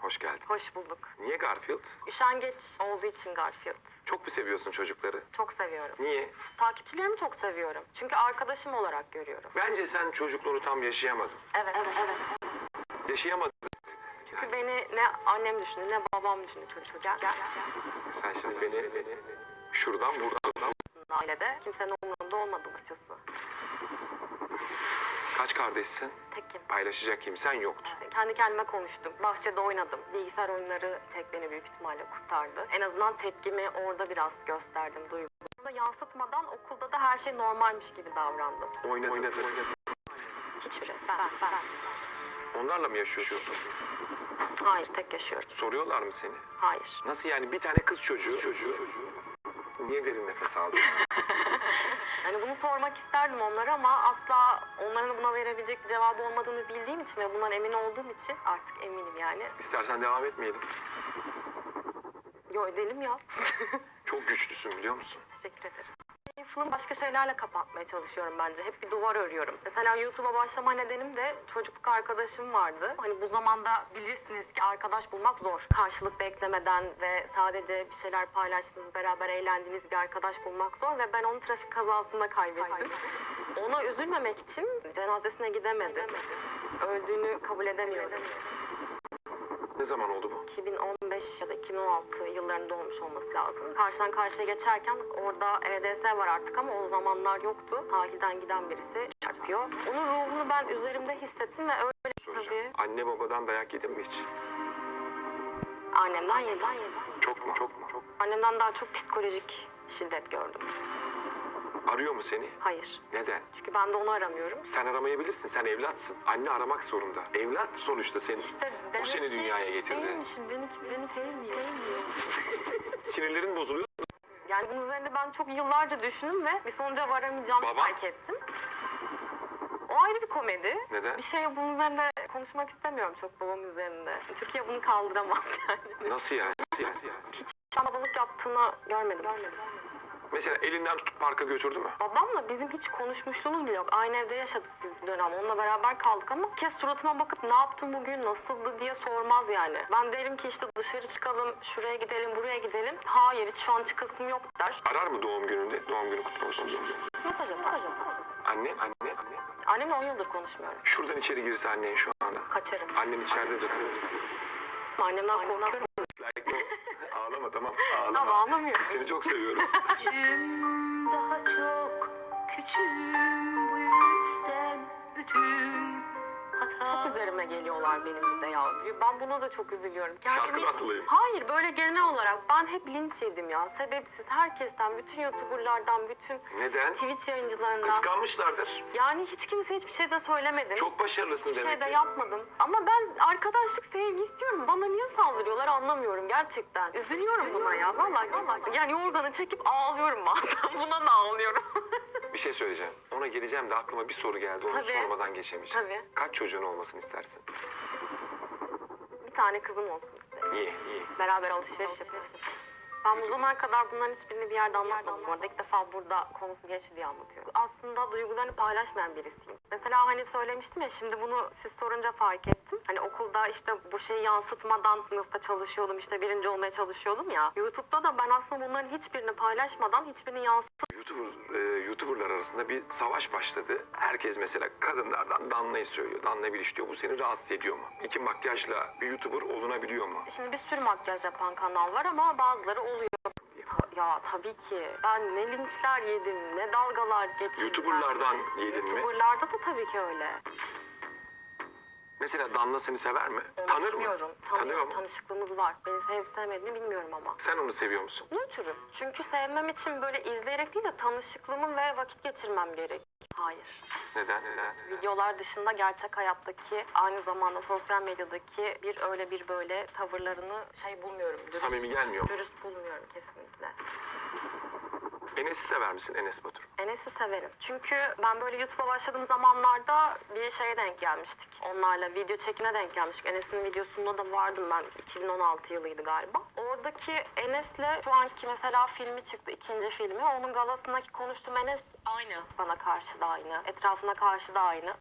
Hoş geldin. Hoş bulduk. Niye Garfield? Üşengeç olduğu için Garfield. Çok mu seviyorsun çocukları? Çok seviyorum. Niye? Takipçilerimi çok seviyorum. Çünkü arkadaşım olarak görüyorum. Bence sen çocukluğunu tam yaşayamadın. Evet, evet, evet. Yaşayamadın. Çünkü beni ne annem düşündü ne babam düşündü çocuk. Gel, gel. Sen şimdi beni, beni şuradan buradan Ailede kimsenin umurunda olmadı açıkçası. Kaç kardeşsin? Tekim. Paylaşacak kimsen yoktu. Kendi kendime konuştum. Bahçede oynadım. Bilgisayar oyunları tek beni büyük ihtimalle kurtardı. En azından tepkimi orada biraz gösterdim, duygulu. Yansıtmadan okulda da her şey normalmiş gibi davrandım. Oynadın. Oynadın. Hiçbiri. Ben, ben, ben. Onlarla mı yaşıyorsun? Hayır, tek yaşıyorum. Soruyorlar mı seni? Hayır. Nasıl yani bir tane kız çocuğu, çocuğu niye derin nefes aldın? Yani bunu sormak isterdim onlara ama asla onların buna verebilecek bir cevabı olmadığını bildiğim için ve bundan emin olduğum için artık eminim yani. İstersen devam etmeyelim. Yo edelim ya. Çok güçlüsün biliyor musun? Teşekkür ederim. Zayıflığımı başka şeylerle kapatmaya çalışıyorum bence. Hep bir duvar örüyorum. Mesela YouTube'a başlama nedenim de çocukluk arkadaşım vardı. Hani bu zamanda bilirsiniz ki arkadaş bulmak zor. Karşılık beklemeden ve sadece bir şeyler paylaştığınız, beraber eğlendiğiniz bir arkadaş bulmak zor ve ben onu trafik kazasında kaybettim. Ona üzülmemek için cenazesine gidemedim. Öldüğünü kabul edemiyorum. Ne zaman oldu bu? 2015 ya da 2016 yıllarında olmuş olması lazım. Karşıdan karşıya geçerken orada EDS var artık ama o zamanlar yoktu. Sahilden giden birisi çarpıyor. Onun ruhunu ben üzerimde hissettim ve öyle Soracağım. tabii Anne babadan dayak yedin mi hiç? annemden yedim. Çok mu? Çok mu? Çok. Annemden daha çok psikolojik şiddet gördüm. Arıyor mu seni? Hayır. Neden? Çünkü ben de onu aramıyorum. Sen aramayabilirsin. Sen evlatsın. Anne aramak zorunda. Evlat sonuçta senin. İşte o seni dünyaya getirdi. Değilmişim. Beni, beni sevmiyor. Sinirlerin bozuluyor. Yani bunun üzerinde ben çok yıllarca düşündüm ve bir sonuca varamayacağımı Baba? fark ettim. O ayrı bir komedi. Neden? Bir şey bunun üzerinde konuşmak istemiyorum çok babam üzerinde. Türkiye bunu kaldıramaz yani. Nasıl yani? Nasıl yani? Hiç babalık yaptığını görmedim. Mesela elinden tutup parka götürdü mü? Babamla bizim hiç konuşmuşluğumuz bile yok. Aynı evde yaşadık biz bir dönem. Onunla beraber kaldık ama kez suratıma bakıp ne yaptın bugün, nasıldı diye sormaz yani. Ben derim ki işte dışarı çıkalım, şuraya gidelim, buraya gidelim. Hayır hiç şu an çıkasım yok der. Arar mı doğum gününde? Doğum günü kutlu olsun. Mesaj atar. Anne, anne, anne. Annemle 10 yıldır konuşmuyorum. Şuradan içeri girse annen şu anda. Kaçarım. Annen içeride de Annemden korkuyorum. Ağlama tamam. Ağlama. Tamam ağlamıyorum. Biz seni çok seviyoruz. Küçüğüm daha çok küçüğüm üzerime geliyorlar benim de ya. Ben buna da çok üzülüyorum. Şarkı hiç- nasılayım? Hayır böyle genel olarak ben hep linç yedim ya. Sebepsiz herkesten, bütün youtuberlardan, bütün Neden? Twitch yayıncılarından. Kıskanmışlardır. Yani hiç kimse hiçbir şey de söylemedim. Çok başarılısın Hiçbir demek şey de ki. yapmadım. Ama ben arkadaşlık sevgi istiyorum. Bana niye saldırıyorlar anlamıyorum gerçekten. Üzülüyorum buna ya. Vallahi, vallahi. Yani yorganı çekip ağlıyorum bazen. Buna da ağlıyorum. Bir şey söyleyeceğim. Ona geleceğim de aklıma bir soru geldi. Onu Tabii. sormadan geçemeyeceğim. Tabii. Kaç çocuğun olmasını istersin? bir tane kızım olsun isterim. Niye? Niye? Beraber alışveriş yapıyoruz. Ben bu zamana kadar bunların hiçbirini bir yerde anlatmadım. Bu arada ilk defa burada konusu geçti diye anlatıyorum. Aslında duygularını paylaşmayan birisiyim. Mesela hani söylemiştim ya şimdi bunu siz sorunca fark ettim. Hani okulda işte bu şeyi yansıtmadan sınıfta çalışıyordum işte birinci olmaya çalışıyordum ya. YouTube'da da ben aslında bunların hiçbirini paylaşmadan hiçbirini yansıt YouTuber, e, YouTuber'lar arasında bir savaş başladı. Herkes mesela kadınlardan Danla'yı söylüyor. Danla bir iş diyor. Bu seni rahatsız ediyor mu? İki makyajla bir YouTuber olunabiliyor mu? Şimdi bir sürü makyaj yapan kanal var ama bazıları oluyor. Ta- ya tabii ki. Ben ne linçler yedim, ne dalgalar geçirdim. YouTuber'lardan yedin mi? YouTuber'larda da tabii ki öyle. Mesela Danla seni sever mi? Onu Tanır mı? bilmiyorum. Tanıyor Tanıyor, mu? tanışıklığımız var. Beni sevip sevmediğini bilmiyorum ama. Sen onu seviyor musun? Nötrüm. Çünkü sevmem için böyle izleyerek değil de tanışıklığımın ve vakit geçirmem gerek. Hayır. Neden? Neden? Videolar dışında gerçek hayattaki aynı zamanda sosyal medyadaki bir öyle bir böyle tavırlarını şey bulmuyorum. Dürüst, Samimi gelmiyor mu? dürüst bulmuyorum kesinlikle. Enes'i sever misin Enes Batur? Enes'i severim. Çünkü ben böyle YouTube'a başladığım zamanlarda bir şeye denk gelmiştik. Onlarla video çekime denk gelmiştik. Enes'in videosunda da vardım ben. 2016 yılıydı galiba. Oradaki Enes'le şu anki mesela filmi çıktı. ikinci filmi. Onun galasındaki konuştuğum Enes aynı. Bana karşı da aynı. Etrafına karşı da aynı.